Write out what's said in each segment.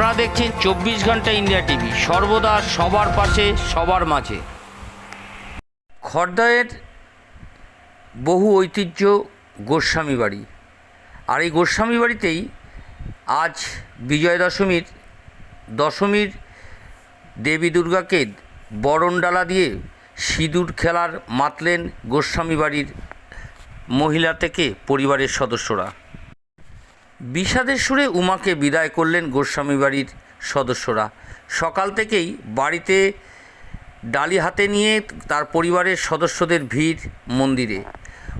আপনারা দেখছেন চব্বিশ ঘণ্টা ইন্ডিয়া টিভি। সর্বদা সবার পাশে, সবার মাঝে। খর্দায়ের বহু ঐতিহ্য গোস্বামী বাড়ি। আর এই গোস্বামী বাড়িতেই আজ বিজয় দশমীর দশমীর দেবী দুর্গাকে বরণডালা দিয়ে সিঁদুর খেলার মাতলেন গোস্বামী বাড়ির মহিলা থেকে পরিবারের সদস্যরা। বিষাদের সুরে উমাকে বিদায় করলেন গোস্বামী বাড়ির সদস্যরা। সকাল থেকেই বাড়িতে ডালি হাতে নিয়ে তার পরিবারের সদস্যদের ভিড় মন্দিরে।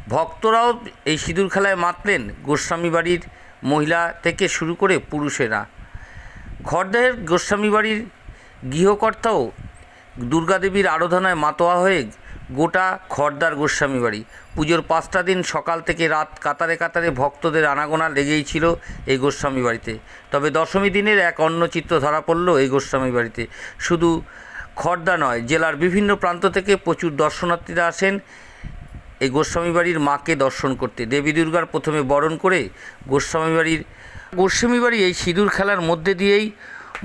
ভক্তরাও এই সিঁদুর খেলায় মাতলেন গোস্বামী বাড়ির মহিলা থেকে শুরু করে পুরুষেরা। খড়দহের গোস্বামী বাড়ির গৃহকর্তাও দুর্গাদেবীর আরাধনায় মাতোয়া হয়ে গোটা খড়দার গোস্বামী বাড়ি। পুজোর পাঁচটা দিন সকাল থেকে রাত কাতারে কাতারে ভক্তদের আনাগোনা লেগেই ছিল এই গোস্বামী বাড়িতে। তবে দশমী দিনের এক অন্য চিত্র ধরা পড়ল এই গোস্বামী বাড়িতে। শুধু খর্দা নয়, জেলার বিভিন্ন প্রান্ত থেকে প্রচুর দর্শনার্থীরা আসেন। এই গোস্বামী বাড়ির মাকে দর্শন করতে। দেবী দুর্গার প্রথমে বরণ করে গোস্বামী বাড়ির গোস্বামী বাড়ি এই সিঁদুর খেলার মধ্যে দিয়েই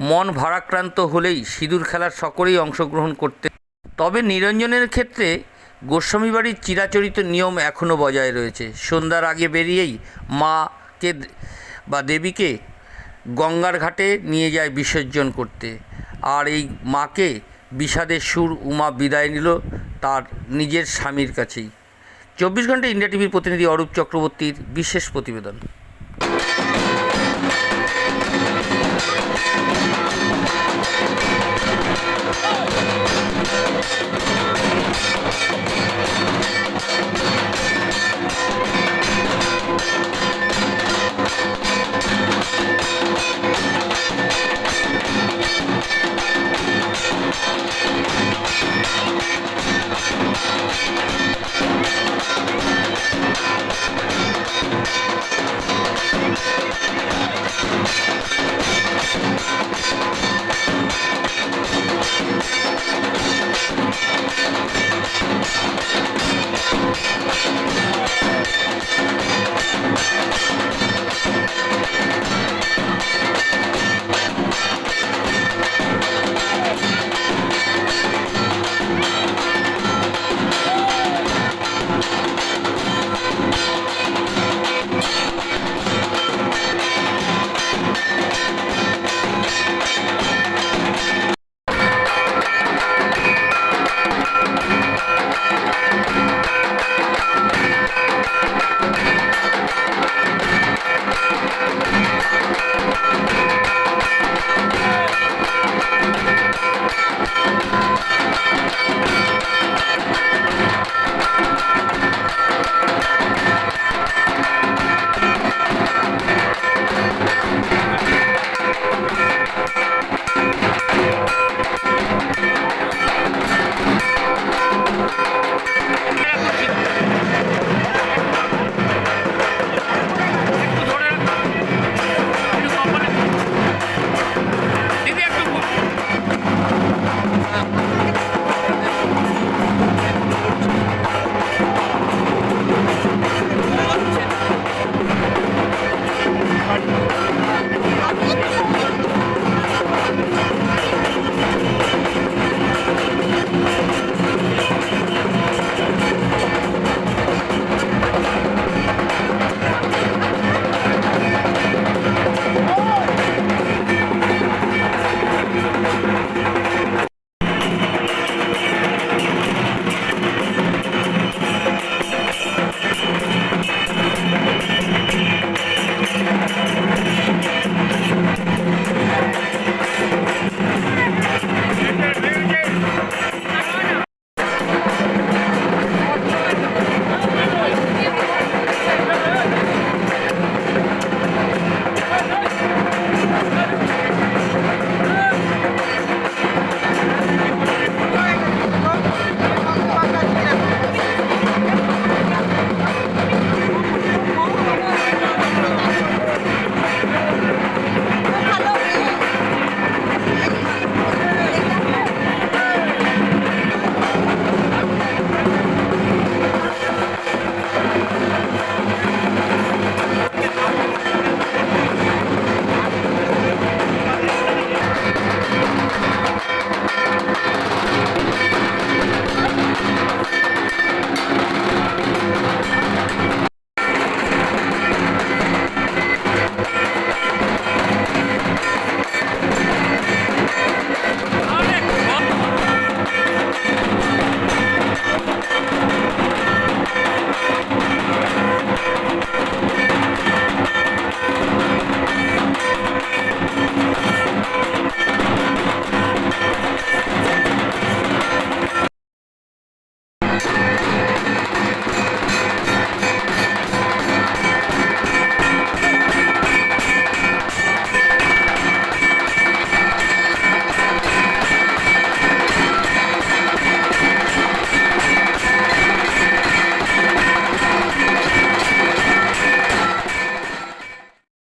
মন ভারাক্রান্ত হলেই সিঁদুর খেলার সকলেই অংশগ্রহণ করতে তবে নিরঞ্জনের ক্ষেত্রে গোস্বামী বাড়ির চিরাচরিত নিয়ম এখনও বজায় রয়েছে। সন্ধ্যার আগে বেরিয়েই মাকে বা দেবীকে গঙ্গার ঘাটে নিয়ে যায় বিসর্জন করতে। আর এই মাকে বিষাদের সুর উমা বিদায় নিল তার নিজের স্বামীর কাছেই। চব্বিশ ঘণ্টা ইন্ডিয়া টিভির প্রতিনিধি অরূপ চক্রবর্তীর বিশেষ প্রতিবেদন।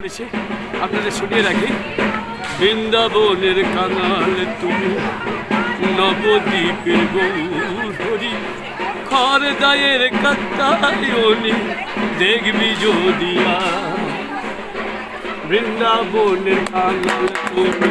শুনিয়ে রাখি। বৃন্দাবনের কাঙাল তুমি নবদ্বীপের গৌর খর দায়ের কাত্তায়নি দেখবি যদিয়া বৃন্দাবনের কাঙাল তুমি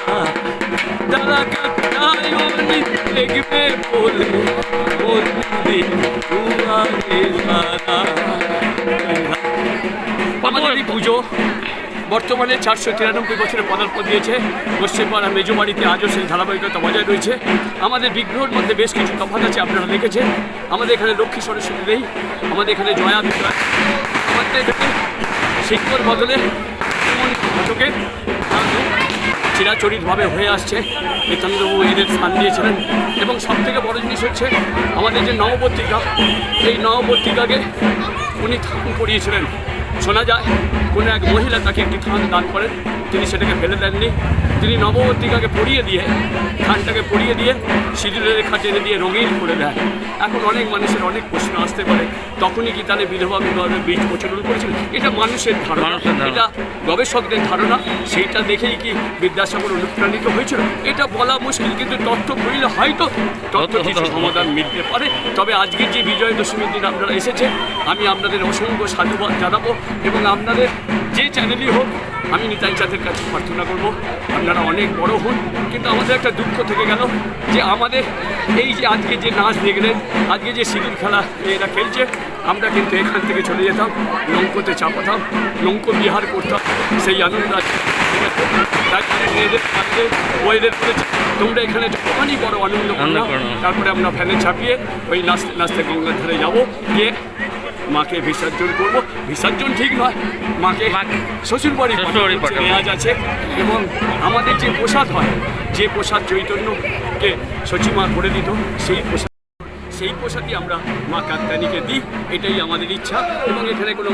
দেখবে পুজো বর্তমানে চারশো তিরানব্বই বছরে পদার্পণ দিয়েছে। পশ্চিমপাড়া মেজো বাড়িতে আজও সেই ধারাবাহিকতা বজায় রয়েছে। আমাদের বিগ্রহের মধ্যে বেশ কিছু তফাৎ আছে আপনারা দেখেছেন। আমাদের এখানে লক্ষ্মী সরস্বতী নেই আমাদের এখানে জয়া বিজয় আমাদের এখানে শিক্ষর বদলে ঘটকের চিরাচরিতভাবে হয়ে আসছে। নিত্যানন্দবাবু এদের স্থান দিয়েছিলেন। এবং সবথেকে বড় জিনিস হচ্ছে, আমাদের যে নবপত্রিকা, এই নবপত্রিকাকে উনি থান করিয়েছিলেন। শোনা যায়, কোনো এক মহিলা তাকে একটি থান দান করেন, তিনি সেটাকে ফেলে দেননি। তিনি নবপত্রিকাকে পড়িয়ে দিয়ে থানটাকে পড়িয়ে দিয়ে সিঁদুরের রেখা টেনে দিয়ে রঙিন করে দেয় এখন অনেক মানুষের অনেক প্রশ্ন আসতে পারে তখনই কি তাহলে বিধবা বিবাহের বীজ প্রচলন করেছিল? এটা মানুষের ধারণা। এটা গবেষকদের ধারণা। সেইটা দেখেই কি বিদ্যাসাগর অনুপ্রাণিত হয়েছিল? এটা বলা মুশকিল কিন্তু তথ্য পড়লে হয়তো তথ্য কিছু সমাধান মিলতে পারে। তবে আজকের যে বিজয় দশমীর দিন আপনারা এসেছে আমি আপনাদের অসংখ্য সাধুবাদ জানাব এবং আপনাদের যে চ্যানেলই হোক আমি নিতাই চাঁদের কাছে প্রার্থনা করব আপনারা অনেক বড় হন কিন্তু আমাদের একটা দুঃখ থেকে গেল যে আমাদের এই যে আজকে যে নাচ দেখলেন আজকে যে সিঁদুর খেলা মেয়েরা খেলছে আমরা কিন্তু এখান থেকে চলে যেতাম নৌকোতে চাপাতাম নৌকো বিহার করতাম সেই আনন্দ মেয়েদের বইদের তোমরা এখানে অনেক বড় আনন্দ তারপরে আমরা ফ্যানে ছাপিয়ে ওই নাচতে নাচতে গঙ্গার ধারে যাব গিয়ে মাকে বিসর্জন করব। বিসর্জন ঠিক নয় মাকে শ্বশুর বাড়ি। পেঁয়াজ আছে এবং আমাদের যে প্রসাদ হয় যে প্রসাদ চৈতন্যকে সচিমা করে দিত সেই প্রসাদ সেই প্রসাদই আমরা মা কাত্তানিকে দিই এটাই আমাদের ইচ্ছা। এবং এখানে কোনো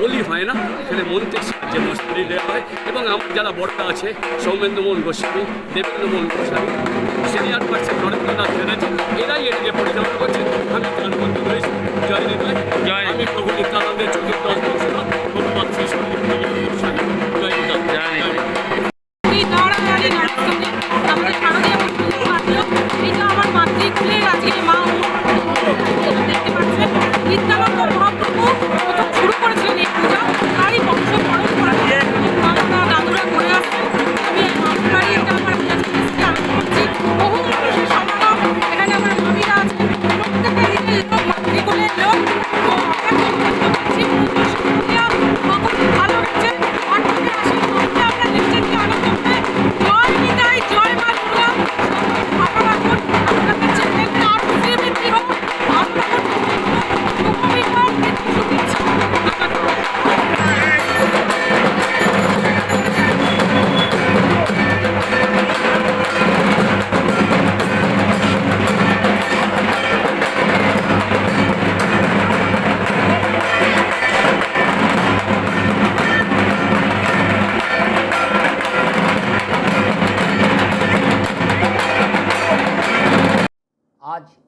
বলি হয় না এখানে মন্ত্রের সাহায্যে মস্তি দেওয়া হয়। এবং আমার যারা বড়রা আছে সৌমেন্দ্র মোহন গোস্বামী দেবেন্দ্র মোহন গোস্বামী সিনিয়র পার্সন নরেন্দ্রনাথ ব্যানার্জি এরাই এটাকে পরিচালনা করছেন। আমি তার মধ্যে রয়েছি জয়